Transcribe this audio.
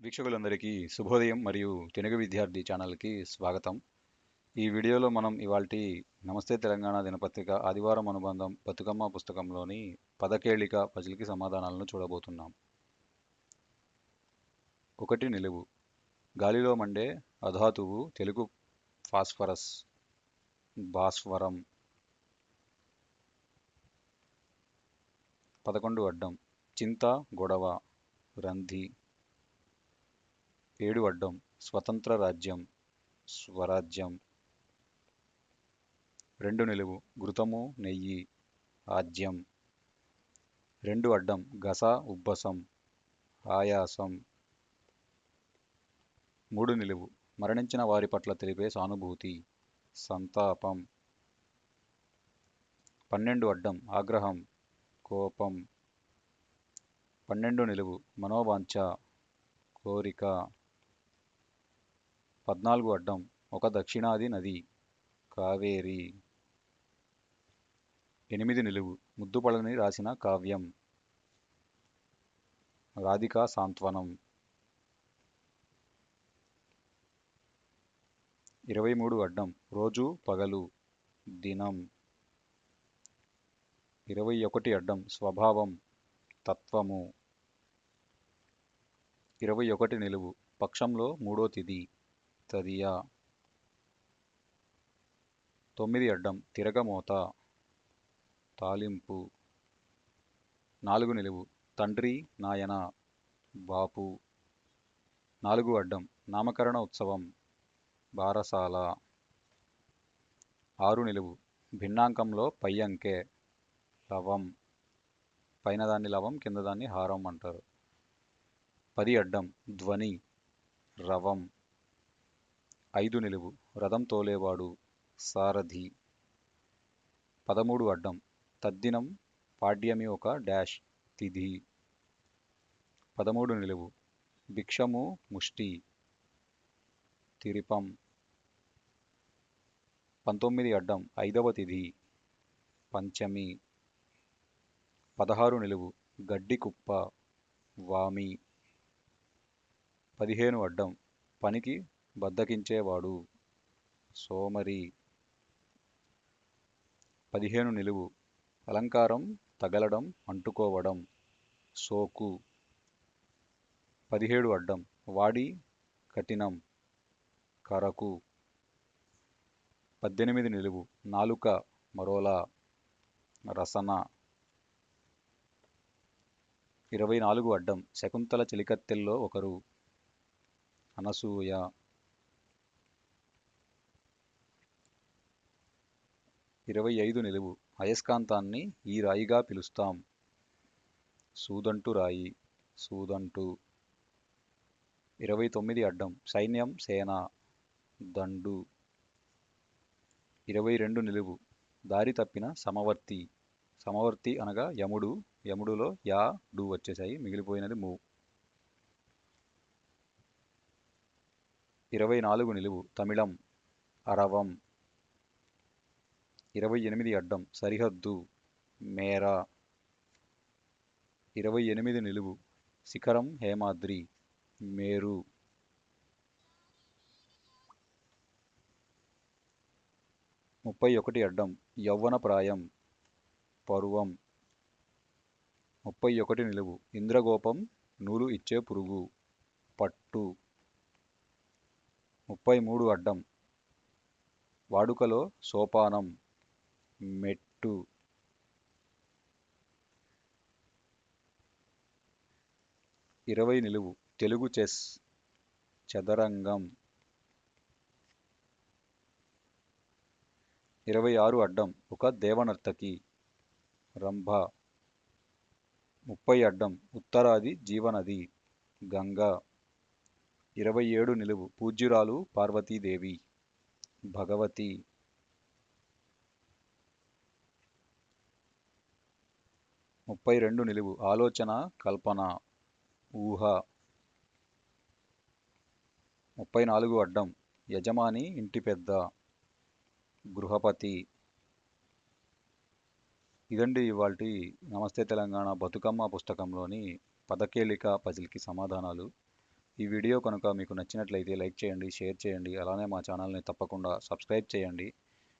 వీక్షకులందరికీ శుభోదయం మరియు తెలుగు విద్యార్థి ఛానల్కి స్వాగతం. ఈ వీడియోలో మనం ఇవాల్టి నమస్తే తెలంగాణ దినపత్రిక ఆదివారం అనుబంధం బతుకమ్మ పుస్తకంలోని పదకేళిక పజిల్కి సమాధానాలను చూడబోతున్నాం. ఒకటి నిలువు. గాలిలో మండే అధాతువు తెలుగు ఫాస్ఫరస్ భాస్వరం. పదకొండు అడ్డం. చింత గొడవ. రంధి. ఏడు అడ్డం స్వతంత్ర రాజ్యం స్వరాజ్యం. రెండు నిలువు ఘృతము నెయ్యి ఆజ్యం రెండు అడ్డం గస ఉబ్బసం ఆయాసం. మూడు నిలువు మరణించిన వారి పట్ల తెలిపే సానుభూతి సంతాపం. పన్నెండు అడ్డం ఆగ్రహం కోపం. పన్నెండు నిలువు మనోవాంఛ కోరిక. పద్నాలుగు అడ్డం ఒక దక్షిణాది నది కావేరి. ఎనిమిది నిలువు ముద్దుపళని రాసిన కావ్యం. రాధికా సాంత్వనం. ఇరవై మూడు అడ్డం రోజు పగలు దినం. ఇరవై ఒకటి అడ్డం స్వభావం తత్వము. ఇరవై ఒకటి నిలువు పక్షంలో మూడో తిది. తదియా. తొమ్మిది అడ్డం తిరగమోత తాలింపు. నాలుగు నిలువు తండ్రి నాయన బాపు. నాలుగు అడ్డం నామకరణ ఉత్సవం బారసాల. ఆరు నిలువు భిన్నాంకంలో పై అంకె లవం. పైన దాన్ని లవం కింద దాన్ని హారం అంటారు. పది అడ్డం ధ్వని రవం. ఐదు నిలువు. రథం తోలేవాడు సారథి. పదమూడు అడ్డం. తద్దినం పాడ్యమి ఒక డాష్. తిథి. పదమూడు నిలువు. భిక్షము ముష్టి. తిరిపం. పంతొమ్మిది అడ్డం. ఐదవ తిథి. పంచమి. పదహారు నిలువు. గడ్డి కుప్ప. వామి. పదిహేను అడ్డం. పనికి బద్దకించేవాడు. సోమరి. పదిహేను నిలువు. అలంకారం తగలడం అంటుకోవడం. సోకు. పదిహేడు అడ్డం. వాడి కఠినం. కరకు. పద్దెనిమిది నిలువు. నాలుక మరోలా. రసన. ఇరవై నాలుగు అడ్డం. శకుంతల చిలికత్తెల్లో ఒకరు. అనసూయ. ఇరవై ఐదు నిలువు. అయస్కాంతాన్ని ఈ రాయిగా పిలుస్తాం. సూదంటు రాయి. సూదంటు. ఇరవై తొమ్మిది అడ్డం. సైన్యం సేన. దండు. ఇరవై రెండు నిలువు. దారి తప్పిన సమవర్తి. సమవర్తి అనగా యముడు. యముడులో యా డు వచ్చేసాయి మిగిలిపోయినది ము. ఇరవై నాలుగు నిలువు. తమిళం. అరవం. ఇరవై ఎనిమిది అడ్డం సరిహద్దు మేర. ఇరవై ఎనిమిది నిలువు శిఖరం హేమాద్రి మేరు. ముప్పై ఒకటి అడ్డం యౌవన ప్రాయం పర్వం. ముప్పై ఒకటి నిలువు ఇంద్రగోపం నూలు ఇచ్చే పురుగు పట్టు. ముప్పై మూడు అడ్డం వాడుకలో సోపానం మెట్టు. ఇరవై నిలువు. తెలుగు చెస్ చదరంగం. ఇరవై ఆరు అడ్డం. ఒక దేవనర్తకి. రంభ. ముప్పై అడ్డం. ఉత్తరాది జీవనది. గంగా. ఇరవై ఏడు నిలువు. పూజ్యురాలు పార్వతీదేవి. భగవతి. ముప్పై రెండు నిలువు. ఆలోచన కల్పన ఊహ. ముప్పై నాలుగు అడ్డం. యజమాని ఇంటి పెద్ద. గృహపతి. ఇదండి ఇవాళ నమస్తే తెలంగాణ బతుకమ్మ పుస్తకంలోని పదకేలిక పజిల్కి సమాధానాలు. ఈ వీడియో కనుక మీకు నచ్చినట్లయితే లైక్ చేయండి షేర్ చేయండి. అలానే మా ఛానల్ని తప్పకుండా సబ్స్క్రైబ్ చేయండి.